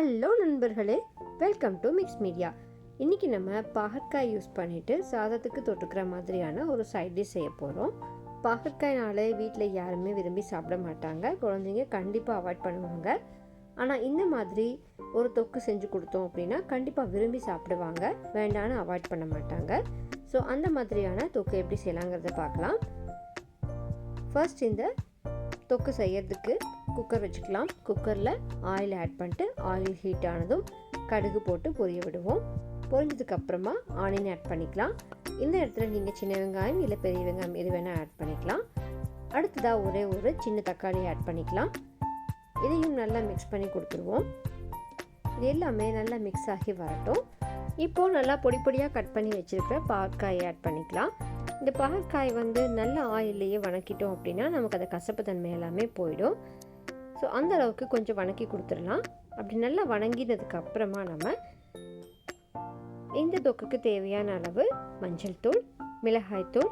Hello நண்பர்களே welcome to mix media. இன்றைக்கி நம்ம பாகற்காய் யூஸ் பண்ணிவிட்டு சாதத்துக்கு தொட்டுக்கிற மாதிரியான ஒரு சைட் டிஷ் செய்ய போகிறோம் பாகற்காய்னாலே வீட்டில் யாருமே விரும்பி சாப்பிட மாட்டாங்க. குழந்தைங்க கண்டிப்பாக அவாய்ட் பண்ணுவாங்க. ஆனால் இந்த மாதிரி ஒரு தொக்கு செஞ்சு கொடுத்தோம் அப்படின்னா கண்டிப்பாக விரும்பி சாப்பிடுவாங்க. வேண்டான்னு அவாய்ட் பண்ண மாட்டாங்க. ஸோ அந்த மாதிரியான தொக்கு எப்படி செய்யலாங்கிறத பார்க்கலாம். ஃபர்ஸ்ட் இந்த தொக்கு செய்யறதுக்கு குக்கர் வச்சுக்கலாம். குக்கரில் ஆயில் ஆட் பண்ணிட்டு ஆயில் ஹீட் ஆனதும் கடுகு போட்டு பொரிய விடுவோம். பொரிஞ்சதுக்கப்புறமா ஆனியன் ஆட் பண்ணிக்கலாம். இந்த இடத்துல நீங்கள் சின்ன வெங்காயம் இல்லை பெரிய வெங்காயம் எது வேணால் ஆட் பண்ணிக்கலாம். அடுத்ததாக ஒரே ஒரு சின்ன தக்காளி ஆட் பண்ணிக்கலாம். இதையும் நல்லா மிக்ஸ் பண்ணி கொடுத்துருவோம். இது எல்லாமே நல்லா மிக்ஸ் ஆகி வரட்டும். இப்போது நல்லா பொடி பொடியாக கட் பண்ணி வச்சுருக்கிற பாகற்காயை ஆட் பண்ணிக்கலாம். இந்த பாகற்காய் வந்து நல்ல ஆயிலையே வணக்கிட்டோம் அப்படின்னா நமக்கு அந்த கசப்பு தன்மை எல்லாமே போயிடும். ஸோ அந்த அளவுக்கு கொஞ்சம் வணக்கி கொடுத்துடலாம். அப்படி நல்லா வணங்கினதுக்கு அப்புறமா நம்ம இந்த தொக்குக்கு தேவையான அளவு மஞ்சள் தூள் மிளகாய் தூள்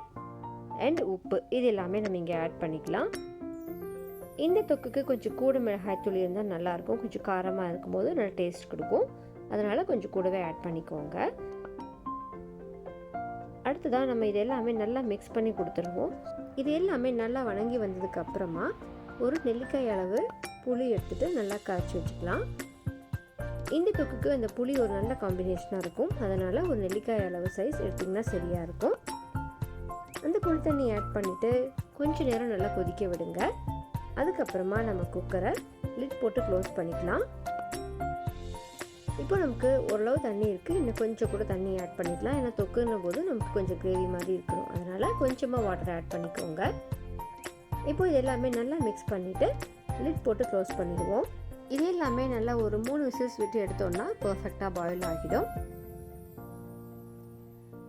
அண்ட் உப்பு. இது எல்லாமே நம்ம இங்கே ஆட் பண்ணிக்கலாம். இந்த தொக்குக்கு கொஞ்சம் கூட மிளகாய் தூள் இருந்தால் நல்லாயிருக்கும் கொஞ்சம் காரமாக இருக்கும்போது நல்லா டேஸ்ட் கொடுக்கும். அதனால் கொஞ்சம் கூடவே ஆட் பண்ணிக்கோங்க. அடுத்ததாக நம்ம இது எல்லாமே நல்லா மிக்ஸ் பண்ணி கொடுத்துருவோம். இது எல்லாமே நல்லா வணங்கி வந்ததுக்கு அப்புறமா ஒரு நெல்லிக்காய் அளவு புளி எடுத்துகிட்டு நல்லா காய்ச்சி வச்சுக்கலாம். இந்த தொக்குக்கு அந்த புளி ஒரு நல்ல காம்பினேஷனாக இருக்கும். அதனால் ஒரு நெல்லிக்காய் அளவு சைஸ் எடுத்திங்கன்னா சரியாக இருக்கும். அந்த புளி தண்ணி ஆட் பண்ணிவிட்டு கொஞ்சம் நேரம் நல்லா கொதிக்க விடுங்க. அதுக்கப்புறமா நம்ம குக்கரை லிட் போட்டு க்ளோஸ் பண்ணிக்கலாம். இப்போ நமக்கு ஓரளவு தண்ணி இருக்குது இன்னும் கொஞ்சம் கூட தண்ணி ஆட் பண்ணிக்கலாம். ஏன்னா தொக்குன்னும் போது நமக்கு கொஞ்சம் கிரேவி மாதிரி இருக்கணும். அதனால் கொஞ்சமாக வாட்டர் ஆட் பண்ணிக்கோங்க. இப்போ இது எல்லாமே நல்லா மிக்ஸ் பண்ணிவிட்டு லிட் போட்டு க்ளோஸ் பண்ணிடுவோம். இது எல்லாமே நல்லா ஒரு மூணு விசில்ஸ் விட்டு எடுத்தோம்னா பர்ஃபெக்டாக பாயில் ஆகிடும்.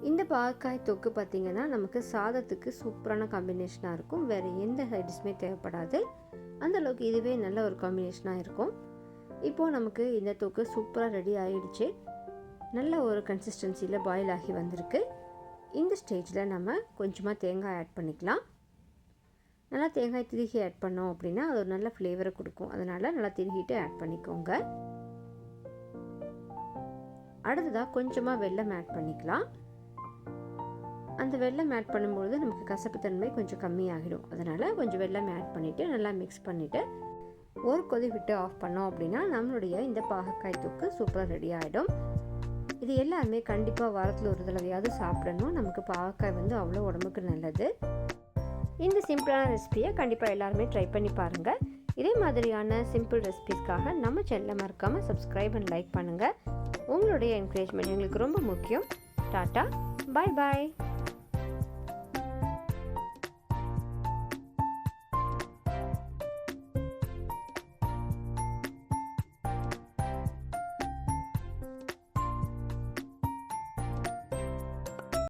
இந்த பாக்காய் தொக்கு பார்த்திங்கன்னா நமக்கு சாதத்துக்கு சூப்பரான காம்பினேஷனாக இருக்கும். வேறு எந்த சைடிஸுமே தேவைப்படாது. அந்தளவுக்கு இதுவே நல்ல ஒரு காம்பினேஷனாக இருக்கும். இப்போது நமக்கு இந்த தொக்கு சூப்பராக ரெடி ஆகிடுச்சு நல்ல ஒரு கன்சிஸ்டன்சியில் பாயில் ஆகி வந்திருக்கு. இந்த ஸ்டேஜில் நம்ம கொஞ்சமாக தேங்காய் ஆட் பண்ணிக்கலாம். நல்லா தேங்காய் திருகி ஆட் பண்ணோம் அப்படின்னா அது ஒரு நல்ல ஃப்ளேவரை கொடுக்கும். அதனால் நல்லா திருகிட்டு ஆட் பண்ணிக்கோங்க. அடுத்ததாக கொஞ்சமாக வெள்ளம் ஆட் பண்ணிக்கலாம். அந்த வெள்ளம் ஆட் பண்ணும்பொழுது நமக்கு கசப்புத்தன்மை கொஞ்சம் கம்மியாகிடும். அதனால் கொஞ்சம் வெள்ளம் ஆட் பண்ணிவிட்டு நல்லா மிக்ஸ் பண்ணிவிட்டு ஒரு கொதி விட்டு ஆஃப் பண்ணோம் அப்படின்னா நம்மளுடைய இந்த பாகக்காய் தொக்கு சூப்பராக ரெடி ஆகிடும் இது எல்லாமே கண்டிப்பாக வாரத்தில் ஒரு தடவையாவது சாப்பிடணும். நமக்கு பாகக்காய் வந்து அவ்வளோ உடம்புக்கு நல்லது. இந்த சிம்பிளான ரெசிபியை கண்டிப்பாக எல்லாருமே ட்ரை பண்ணி பாருங்கள் இதே மாதிரியான சிம்பிள் ரெசிபிஸ்க்காக நம்ம சேனலை மறக்காமல் சப்ஸ்கிரைப் அண்ட் லைக் பண்ணுங்கள் உங்களுடைய என்கரேஜ்மெண்ட் எங்களுக்கு ரொம்ப முக்கியம். டாட்டா பாய் பாய்